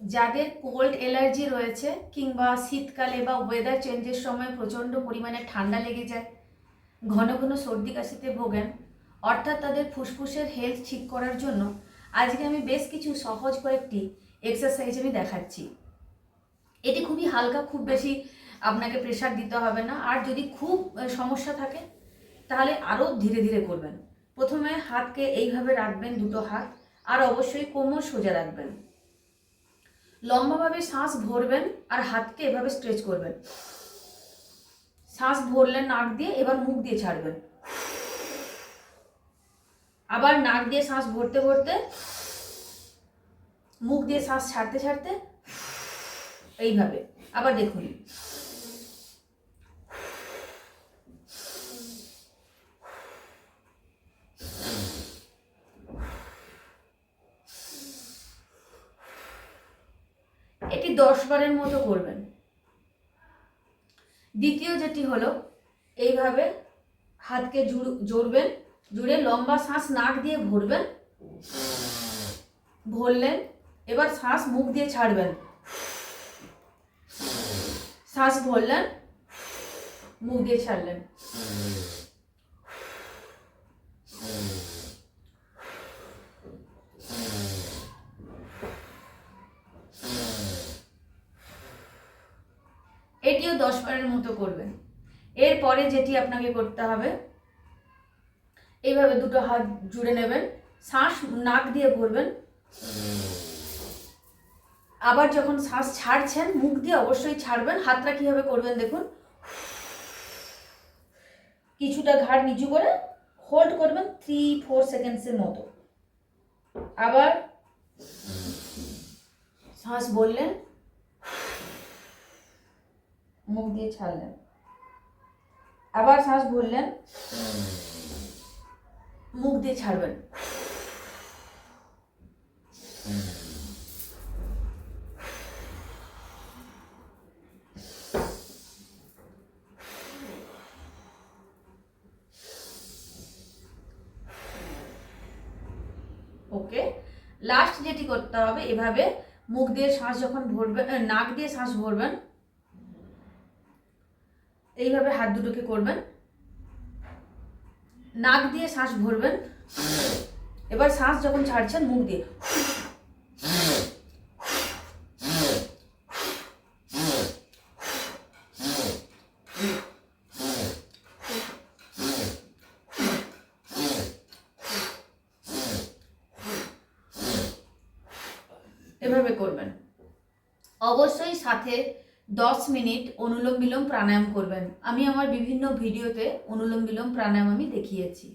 যাদের cold allergy রয়েছে কিংবা শীতকালে বা ওয়েদার চেঞ্জের সময় প্রচণ্ড পরিমাণে ঠান্ডা লেগে যায়, ঘন ঘন সর্দি কাশিতে ভোগেন, অর্থাৎ তাদের ফুসফুসের হেলথ ঠিক করার জন্য আজকে আমি বেশ কিছু সহজ কয়েকটি এক্সারসাইজ আমি দেখাচ্ছি। এটি খুবই হালকা, খুব বেশি আপনাকে প্রেশার দিতে হবে না। আর যদি খুব সমস্যা থাকে, তাহলে আরও ধীরে ধীরে করবেন। প্রথমে হাতকে এইভাবে রাখবেন দুটো হাত, আর অবশ্যই কোমর সোজা রাখবেন। লম্বাভাবে শ্বাস ভরবেন আর হাতকে এভাবে স্ট্রেচ করবেন। শ্বাস ভরলেন নাক দিয়ে, এবার মুখ দিয়ে ছাড়বেন। আবার নাক দিয়ে শ্বাস ভরতে ভরতে, মুখ দিয়ে শ্বাস ছাড়তে ছাড়তে, এইভাবে। আবার দেখুন। এটি দশ বারের মতো করবেন। দ্বিতীয় যেটি হলো, এইভাবে হাতকে জুড়- জড়বেন, জুড়ে লম্বা শ্বাস নাক দিয়ে ভরবেন ভরলেন, এবার শ্বাস মুখ দিয়ে ছাড়বেন। শ্বাস ভরলেন, মুখ দিয়ে ছাড়লেন। এটিও দশ বারের মতো করবেন এরপরে যেটি আপনাকে করতে হবে, এইভাবে দুটো হাত জুড়ে নেবেন, শ্বাস নাক দিয়ে ভরবেন আবার যখন শ্বাস ছাড়ছেন, মুখ দিয়ে অবশ্যই ছাড়বেন। হাতটা কীভাবে করবেন দেখুন। কিছুটা ঘাড় নিচু করে হোল্ড করবেন থ্রি ফোর সেকেন্ডসের মতো। আবার শ্বাস বললেন মুখ দিয়ে ছাড়লেন। আবার শ্বাস ভরলেন মুখ দিয়ে ছাড়বেন। ওকে লাস্ট যেটি করতে হবে, এভাবে মুখ দিয়ে শ্বাস যখন ভরবেন নাক দিয়ে শ্বাস ভরবেন এইভাবে হাত দুটোকে করবেন। নাক দিয়ে শ্বাস ভরবেন। এবার শ্বাস যখন ছাড়ছেন, মুখ দিয়ে। এভাবে করবেন। অবশ্যই সাথে দশ মিনিট অনুলোম বিলোম প্রাণায়াম করবেন। আমি আমার বিভিন্ন ভিডিওতে অনুলোম বিলোম প্রাণায়াম আমি দেখিয়েছি।